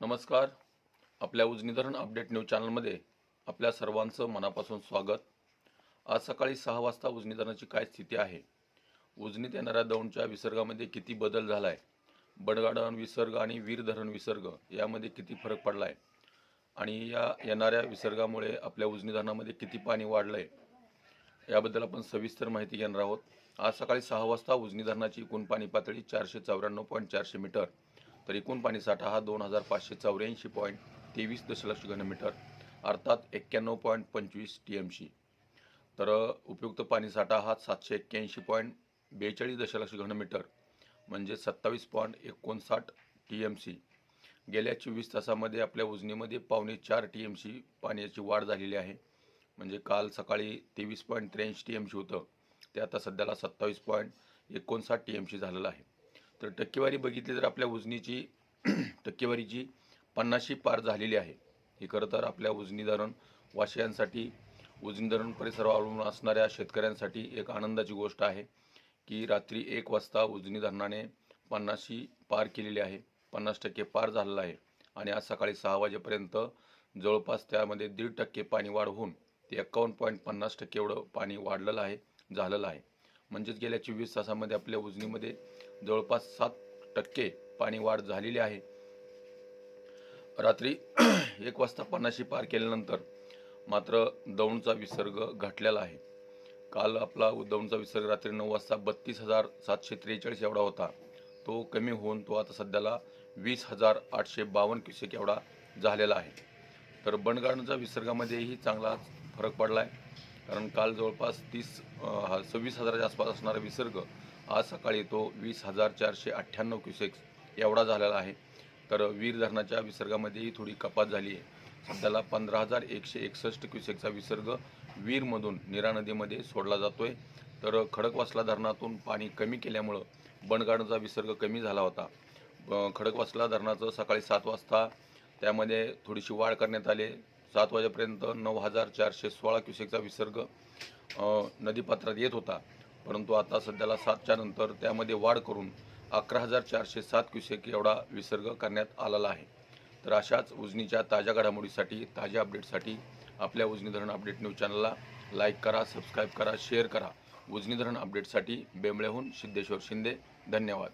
नमस्कार. आपल्या उजनीधरण update news चॅनलमध्ये आपल्या सर्वांचं मनापासून स्वागत. आज सकाळी सहा वाजता उजनीधरणाची काय स्थिती आहे? उजनीत येणाऱ्या दौंडच्या विसर्गामध्ये किती बदल झाला आहे बडगाडन विसर्ग आणि वीर धरण विसर्ग यामध्ये किती फरक पडला आहे आणि या येणाऱ्या विसर्गामुळे आपल्या उजनी धरणामध्ये किती पाणी वाढलं आहे याबद्दल आपण सविस्तर माहिती घेणार आहोत. आज सकाळी सहा वाजता उजनी धरणाची एकूण पाणी पातळी चारशे चौऱ्याण्णव पॉईंट चारशे मीटर. तर एकूण पाणी साठा हा दोन हजार पाचशे चौऱ्याऐंशी पॉईंट तेवीस दशलक्ष घनमीटर अर्थात एक्क्याण्णव पॉईंट पंचवीस टी एम सी तर उपयुक्त पाणी साठा हा सातशे एक्क्याऐंशी पॉईंट बेचाळीस दशलक्ष घनमीटर म्हणजे सत्तावीस पॉईंट एकोणसाठ टी एम सी गेल्या चोवीस तासामध्ये आपल्या उजनीमध्ये पावणे चार टी एम सी पाण्याची वाढ झालेली आहे. म्हणजे काल सकाळी तेवीस पॉईंट त्र्याऐंशी टी एम सी होतं ते आता सध्याला सत्तावीस पॉईंट एकोणसाठ टी एम सी झालेलं आहे. तर टक्केवारी बघितली तर आपल्या उजनीची टक्केवारीची पन्नाशी पार झालेली आहे. ही खरं तर आपल्या उजनी धरण वाशियांसाठी उजनी धरण परिसरावर अवलंबून असणाऱ्या शेतकऱ्यांसाठी एक आनंदाची गोष्ट आहे की रात्री एक वाजता उजनी धरणाने पन्नाशी पार केलेली आहे. पन्नास टक्के पार झालेलं आहे. आणि आज सकाळी सहा वाजेपर्यंत जवळपास त्यामध्ये दीड टक्के पाणी वाढ होऊन ते एक्कावन्न पॉईंट पन्नास टक्के एवढं पाणी वाढलेलं आहे झालेलं आहे. म्हणजेच गेल्या चोवीस तासामध्ये आपल्या उजनीमध्ये जवळपास सात टक्के पाणी वाढ झालेली आहे. रात्री एक वाजता पन्नाशी पार केल्यानंतर मात्र दौंडचा विसर्ग घटलेला आहे. काल आपला दौंडचा विसर्ग रात्री नऊ वाजता बत्तीस हजार सातशे त्रेचाळीस एवढा होता. तो कमी होऊन तो आता सध्याला वीस हजार आठशे बावन्न क्युसेक एवढा झालेला आहे. तर बंडगार्डनच्या विसर्गामध्येही चांगलाच फरक पडला आहे कारण काल जवळपास तीस हा सव्वीस हजाराच्या आसपास असणारा विसर्ग आज सकाळी तो वीस हजार चारशे अठ्ठ्याण्णव क्युसेक्स एवढा झालेला आहे. तर वीर धरणाच्या विसर्गामध्येही थोडी कपात झाली आहे. सध्याला पंधरा हजार एकशे एकसष्ट क्युसेकचा विसर्ग वीरमधून निरा नदीमध्ये सोडला जातो आहे तर खडकवासला धरणातून पाणी कमी केल्यामुळं बंडगाडचा विसर्ग कमी झाला होता. खडकवासला धरणाचं सकाळी सात वाजता त्यामध्ये थोडीशी वाढ करण्यात आली सात वाजेपर्यंत नऊ हजार चारशे सोळा क्युसेकचा विसर्ग नदीपात्रात येत होता. परंतु आता सध्याला सातच्या नंतर त्यामध्ये वाढ करून अकरा हजार चारशे सात क्युसेक एवढा विसर्ग करण्यात आलेला आहे. तर अशाच उजनीच्या ताज्या घडामोडीसाठी ताज्या अपडेटसाठी आपल्या उजनी धरण अपडेट न्यूज चॅनलला लाईक करा सबस्क्राईब करा शेअर करा. उजनी धरण अपडेटसाठी बेंबळेहून सिद्धेश्वर शिंदे. धन्यवाद.